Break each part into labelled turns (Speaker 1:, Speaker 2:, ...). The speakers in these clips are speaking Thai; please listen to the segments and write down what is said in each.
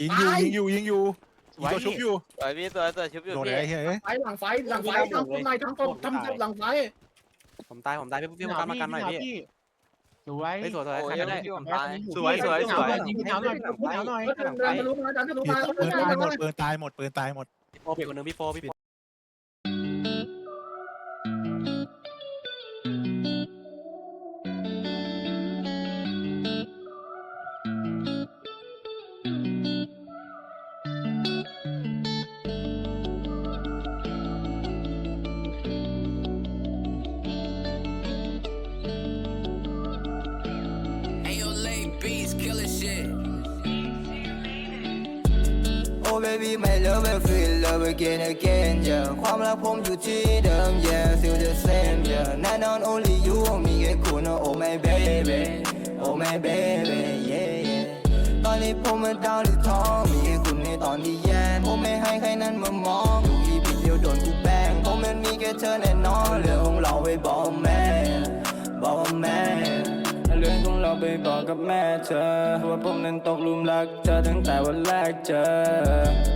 Speaker 1: ยิงอยู่ยิงอยู่ยิงอยู่
Speaker 2: สวย
Speaker 1: ยิงตัวชุบอยู่
Speaker 3: สวยพี่ตัวตัวชุบอยู่
Speaker 1: โดน
Speaker 3: พี่
Speaker 1: ไอ้เฮ้ย
Speaker 4: ไฟหลังไฟหลังไฟทำต้นไม้ทำต้นทำต้นหลังไฟ
Speaker 2: ผมตายผมตายพี่พี่มากันมากันหน่อยพี่
Speaker 5: สวย
Speaker 2: เฮ้ยสวยสวย
Speaker 3: โอ้
Speaker 2: ใคร
Speaker 3: ย
Speaker 2: ก็ได้
Speaker 3: พี่ผมตาย
Speaker 2: สวยสวยสวย
Speaker 5: ยิงแถวหน่อยยิงแถวหน่อย
Speaker 4: เดินเดินทะลุมาเดินทะลุ
Speaker 1: ปื
Speaker 4: มาน
Speaker 1: ปืนตายหมดปืนตายหมดปืนตายหมด
Speaker 2: พี่โฟพี่คนนึงพี่โฟพี่โฟ
Speaker 6: โอ้ baby my love I feel love again again yeah ความรักผมอยู่ที่เดิม yeah still the same yeah แน่นอน only you มีแค่คุณ oh my baby oh my baby yeah yeah ตอนนี้ผมมันดาวหรือท้องมีแค่คุณในตอนที่แย่ผมไม่ให้ใครนั้นมามองอยู่อีพีเดียวโดนกูแบงผมมันมีแค่เธอแน่นอนเรื่องของเราไปบอกแม่ ไปบอกกับแม่เธอ ว่าผมนั้นตกหลุมรักเธอตั้งแต่วันแรกเจอ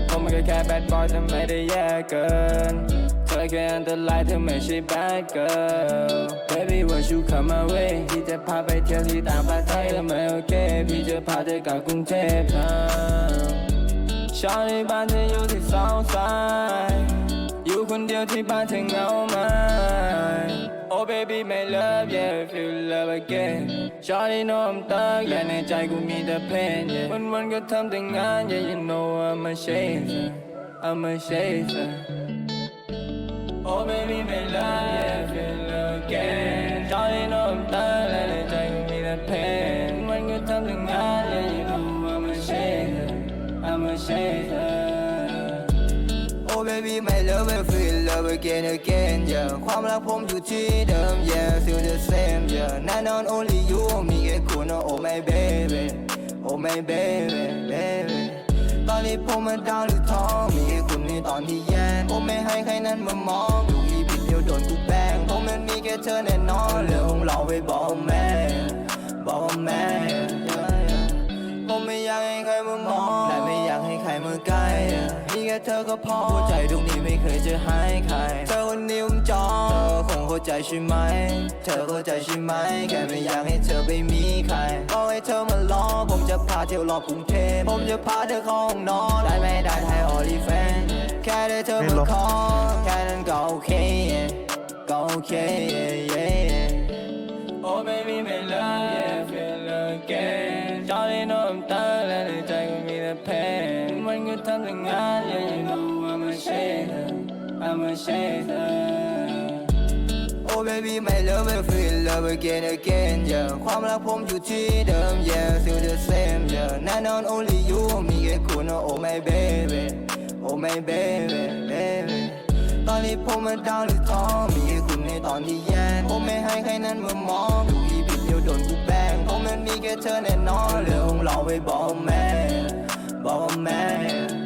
Speaker 6: ผมก็แค่แบดบอยแต่ไม่ได้แย่เกิน เธอแค่อันตรายเธอไม่ใช่ bad girl baby won't you come my way พี่จะพาไปเที่ยวที่ต่างประเทศแล้วไม่โอเค พี่จะพาเธอกลับกรุงเทพนะชาวในบ้านเธออยู่ที่ south side อยู่คนเดียวที่บ้านเธอเหงาไหม Oh baby my love yeah feel love again Shawty know I'm thug และในใจกูมีแต่ pain yeah วันวันๆก็ทำแต่งาน yeah you know I'm a chaser I'm a chaser Oh baby my love yeah feel love again Shawty know I'm thug และในใจกูมีแต่ pain วันๆก็ทำแต่งาน yeah you know I'm a chaser I'm a chaser baby my love I feel love again again yeah ความรักผมอยู่ที่เดิม yeah still the same yeah แน่นอน only you มีแค่คุณ oh my baby oh my baby baby ตอนนี้ผมมันดาวหรือท้องมีแค่คุณในตอนที่แย่ผมไม่ให้ใครนั้นมามองดูอีพีเดียวโดนกูแบงผมมันมีแค่เธอแน่นอนเรื่องของเราไปบอกแม่บอกแม่ผมไม่อยากให้ใครมามองและไม่อยากให้ใครมาใกล้ ค่เธอก็พอหัวใจดวงนี้ไม่เคยจะให้ใครเธอคนนี้ผมจองเธอคงเข้าใจใช่ไหม เธอเข้าใจใช่ไหมแค่ไม่อยากให้เธอไปมีใครบอกให้เธอมาล้อผมจะพาเที่ยวรอบกรุงเทพผมจะพาเธอเข้าห้องนอนได้ไม่ได้ไทยออลิแฟนแค่ได้เธอมาขอแค่นั้นก็โอเคก็โอเค Oh baby my love yeah feel again Charlie know I'm tired และในใจก็มีแต่ pain วั นก็ทำแต่งาน yeah you know I'm a chaser I'm a chaser Oh baby my love I feel love again again yeah ความรักผมอยู่ที่เดิม yeah still the same yeah แน่นอน only you มีแค่คุณ oh my baby oh my baby baby ตอนนี้ผมมันดาวหรือท้องมีแค่คุณในตอนที่แย่ผมไม่ให้ใครนั้นมามองดูอีพีเดียวโดนกูแบงผมมันมีแค่เธอแน่นอนเรื่องของเราไปบอกแม่ ball man.